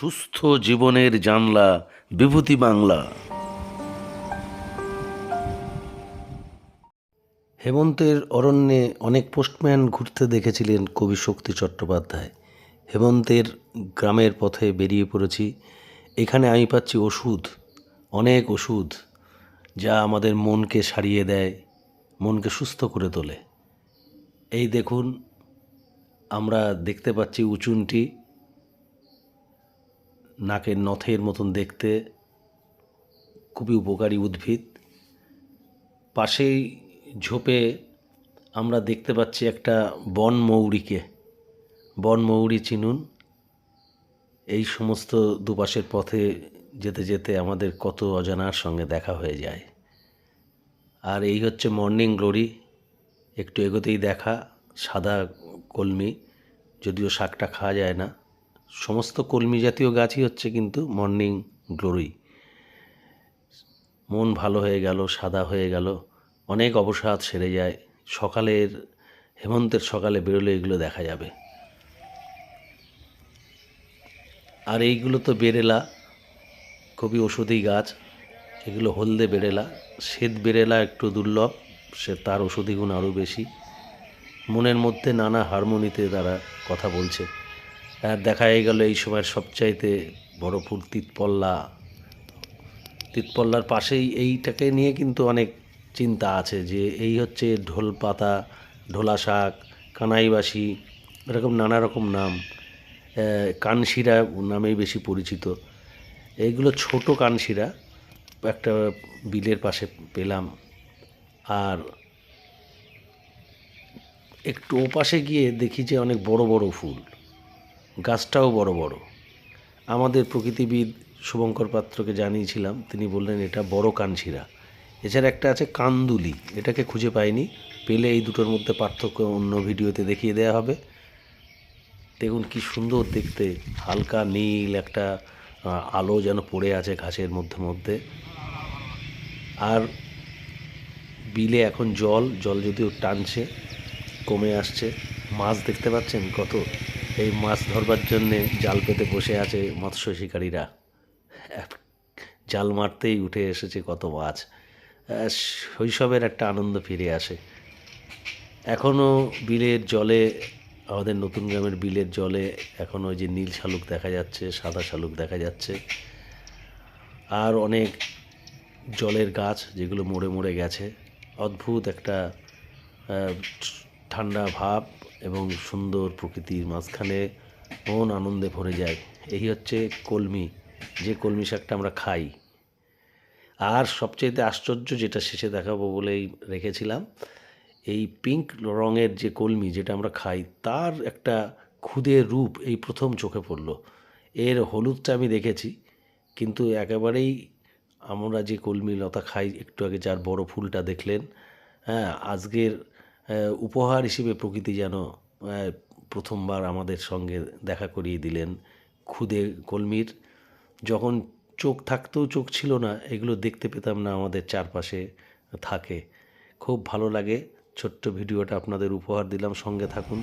সুস্থ জীবনের জানলা, বিভূতি বাংলা। হেমন্তের অরণ্যে অনেক পোস্টম্যান ঘুরতে দেখেছিলেন কবি শক্তি চট্টোপাধ্যায়। হেমন্তের গ্রামের পথে বেরিয়ে পড়েছি। এখানে আমি পাচ্ছি ওষুধ, অনেক ওষুধ, যা আমাদের মনকে সারিয়ে দেয়, মনকে সুস্থ করে তোলে। এই দেখুন, আমরা দেখতে পাচ্ছি উচুনটি। নাকের নথের মতন দেখতে খুবই উপকারী উদ্ভিদ। পাশেই ঝোপে আমরা দেখতে পাচ্ছি একটা বন মৌরিকে। বন মৌরি চিনুন। এই সমস্ত দুপাশের পথে যেতে যেতে আমাদের কত অজানার সঙ্গে দেখা হয়ে যায়। আর এই হচ্ছে মর্নিং গ্লোরি। একটু এগোতেই দেখা, সাদা কলমি, যদিও শাকটা খাওয়া যায় না। সমস্ত কলমি জাতীয় গাছই হচ্ছে কিন্তু মর্নিং গ্লোরি মন ভালো হয়ে গেল, সাদা হয়ে গেল, অনেক অবসাদ সেরে যায়। সকালের, হেমন্তের সকালে বেরোলে এগুলো দেখা যাবে। আর এইগুলো তো বেরেলা, খুবই ওষুধি গাছ। এগুলো হলদে বেরেলা, শ্বেত বেরেলা একটু দুর্লভ, সে তার ওষুধি গুণ আরও বেশি। মনের মধ্যে নানা হারমোনিতে তারা কথা বলছে। দেখা গেল এই সময়ের সবচাইতে বড় ফুল তিতপল্লা। তিতপল্লার পাশেই এইটাকে নিয়ে কিন্তু অনেক চিন্তা আছে যে এই হচ্ছে ঢোল পাতা ঢোলা শাক কানাইবাসি, এরকম নানা রকম নাম। কানশিরা নামেই বেশি পরিচিত। এইগুলো ছোট কানশিরা, একটা বিলের পাশে পেলাম। আর একটু ওপাশে গিয়ে দেখি যে অনেক বড় বড় ফুল। গাছটাও বড় বড়। আমাদের প্রকৃতিবিদ শুভঙ্কর পাত্রকে জানিয়েছিলাম, তিনি বললেন, এটা বড় কানশিরা। এছাড়া একটা আছে কান্দুলি, এটাকে খুঁজে পাইনি। পেলে এই দুটোর মধ্যে পার্থক্য অন্য ভিডিওতে দেখিয়ে দেওয়া হবে। দেখুন কি সুন্দর দেখতে, হালকা নীল একটা আলো যেন পড়ে আছে ঘাসের মধ্যে মধ্যে। আর বিলে এখন জল জল যদিও টানছে, কমে আসছে। মাছ দেখতে পাচ্ছেন কত? এই মাছ ধরবার জন্যে জাল পেতে বসে আছে মৎস্য শিকারীরা। জাল মারতেই উঠে এসেছে কত মাছ। শৈশবের একটা আনন্দ ফিরে আসে। এখনও বিলের জলে, আমাদের নতুন গ্রামের বিলের জলে এখনও ওই যে নীল শালুক দেখা যাচ্ছে, সাদা শালুক দেখা যাচ্ছে। আর অনেক জলের গাছ যেগুলো মরে মরে গেছে। অদ্ভুত একটা ঠান্ডা ভাব এবং সুন্দর প্রকৃতির মাঝখানে মন আনন্দে ভরে যায়। এই হচ্ছে কলমি, যে কলমি শাকটা আমরা খাই। আর সবচেয়ে আশ্চর্য যেটা শেষে দেখাবো বলেই রেখেছিলাম, এই পিঙ্ক রঙের যে কলমি যেটা আমরা খাই, তার একটা খুদে রূপ এই প্রথম চোখে পড়ল। এর হলুদটা আমি দেখেছি, কিন্তু একেবারেই আমরা যে কলমি লতা খাই, একটু আগে যার বড় ফুলটা দেখলেন হ্যাঁ আজকের উপহার হিসেবে প্রকৃতি যেন প্রথমবার আমাদের সঙ্গে দেখা করিয়ে দিলেন খুদে কলমির। যখন চোখ থাকতেও চোখ ছিল না, এগুলো দেখতে পেতাম না আমাদের চারপাশে থাকে। খুব ভালো লাগে। ছোট্ট ভিডিওটা আপনাদের উপহার দিলাম। সঙ্গে থাকুন।